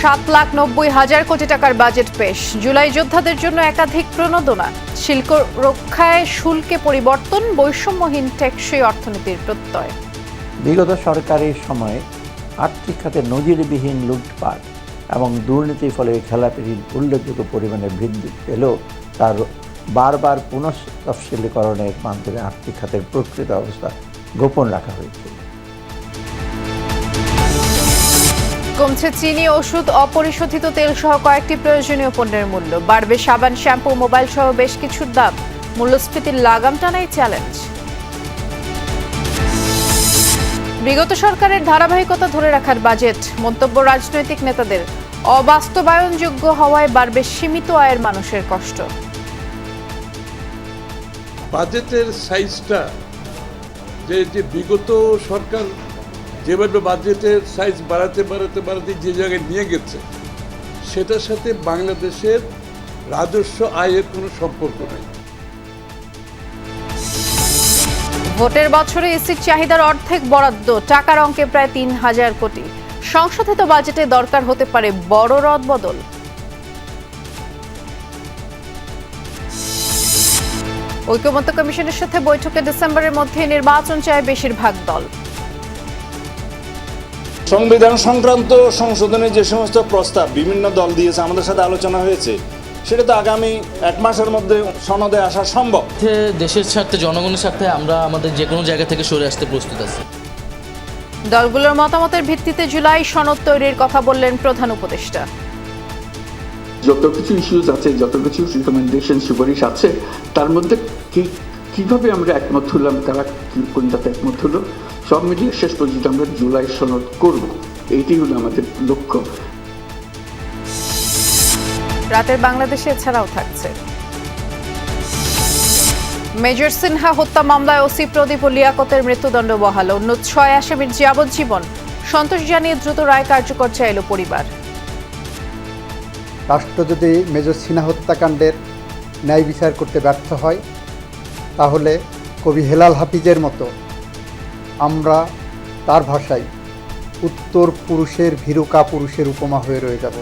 সাত লাখ নব্বই হাজার কোটি টাকার বাজেট পেশ। জুলাই যোদ্ধাদের জন্য একাধিক প্রণোদনা। শিল্প রক্ষায় শুল্কে পরিবর্তন, বৈষম্যহীন টেকসই অর্থনীতির প্রত্যয়। বিগত সরকারের সময়ে আর্থিক খাতে নজিরবিহীন লুটপাট এবং দুর্নীতির ফলে খেলাপির উল্লেখযোগ্য পরিমাণে বৃদ্ধি পেলেও তার বারবার পুনঃতফসিলীকরণের মাধ্যমে আর্থিক খাতের প্রকৃত অবস্থা গোপন রাখা হয়েছে। কমছে চিনি, ওষুধ, অপরিশোধিত তেল সহ কয়েকটি প্রয়োজনীয় পণ্যের মূল্য। বাড়বে সাবান, শ্যাম্পু, মোবাইল সহ বেশ কিছুর দাম। মূল্যস্ফীতির লাগাম টানাই চ্যালেঞ্জ। বিগত সরকারের ধারাবাহিকতা ধরে রাখার বাজেট, মন্তব্য রাজনৈতিক নেতাদের। অবাস্তবায়নযোগ্য হওয়ায় বাড়বে সীমিত আয়ের মানুষের কষ্ট। বাজেটের সাইজটা যে যে বিগত সরকার যেভাবে বাজেটের সাইজ বাড়াতে বাড়াতে বাড়াতে যে জায়গায় নিয়ে গেছে, সেটার সাথে বাংলাদেশের রাজস্ব আয়ের কোনো সম্পর্ক নেই। ভোটের বছরে এসির চাহিদার অর্ধেক বরাদ্দ, টাকার অঙ্কে প্রায় তিন হাজার কোটি। সংশোধিত বাজেটে দরকার হতে পারে বড় রদ বদল। ঐক্যমত্য কমিশনের সাথে বৈঠকে ডিসেম্বরের মধ্যে নির্বাচন চায় বেশিরভাগ দল। সংবিধান সংক্রান্ত সংশোধনে যে সমস্ত প্রস্তাব বিভিন্ন দল দিয়েছে আমাদের সাথে আলোচনা হয়েছে সেটা তো আগামী এক মাসের মধ্যে সনদে আসা সম্ভব। দেশের স্বার্থে জনগণের স্বার্থে আমরা আমাদের যে কোনো জায়গা থেকে সরে আসতে প্রস্তুত আছি। দলগুলোর মতামতের ভিত্তিতে জুলাই সনদ তৈরির কথা বললেন প্রধান উপদেষ্টা। যত কিছু ইস্যুজ আছে যত কিছু রিকমেন্ডেশন সুপারিশ আছে তার মধ্যে কি কীভাবে আমরা একমত হলাম তারা কি- কোনটাতে একমত হলো সব মিলিয়ে শেষ পর্যন্ত আমরা জুলাই সনদ করব। এইটি হলো আমাদের লক্ষ্য। রাতের বাংলাদেশে এছাড়াও থাকছে। মেজর সিনহা হত্যা মামলায় ওসি প্রদীপ ও লিয়াকতের মৃত্যুদণ্ড বহাল। অন্য ছয় আসামির যাবজ্জীবন। সন্তোষ জানিয়ে দ্রুত রায় কার্যকর চাইল পরিবার। রাষ্ট্র যদি মেজর সিনহা হত্যাকাণ্ডের ন্যায় বিচার করতে ব্যর্থ হয় তাহলে কবি হেলাল হাফিজের মতো আমরা তার ভাষায় উত্তর পুরুষের ভীরুকা পুরুষের উপমা হয়ে রয়ে যাব।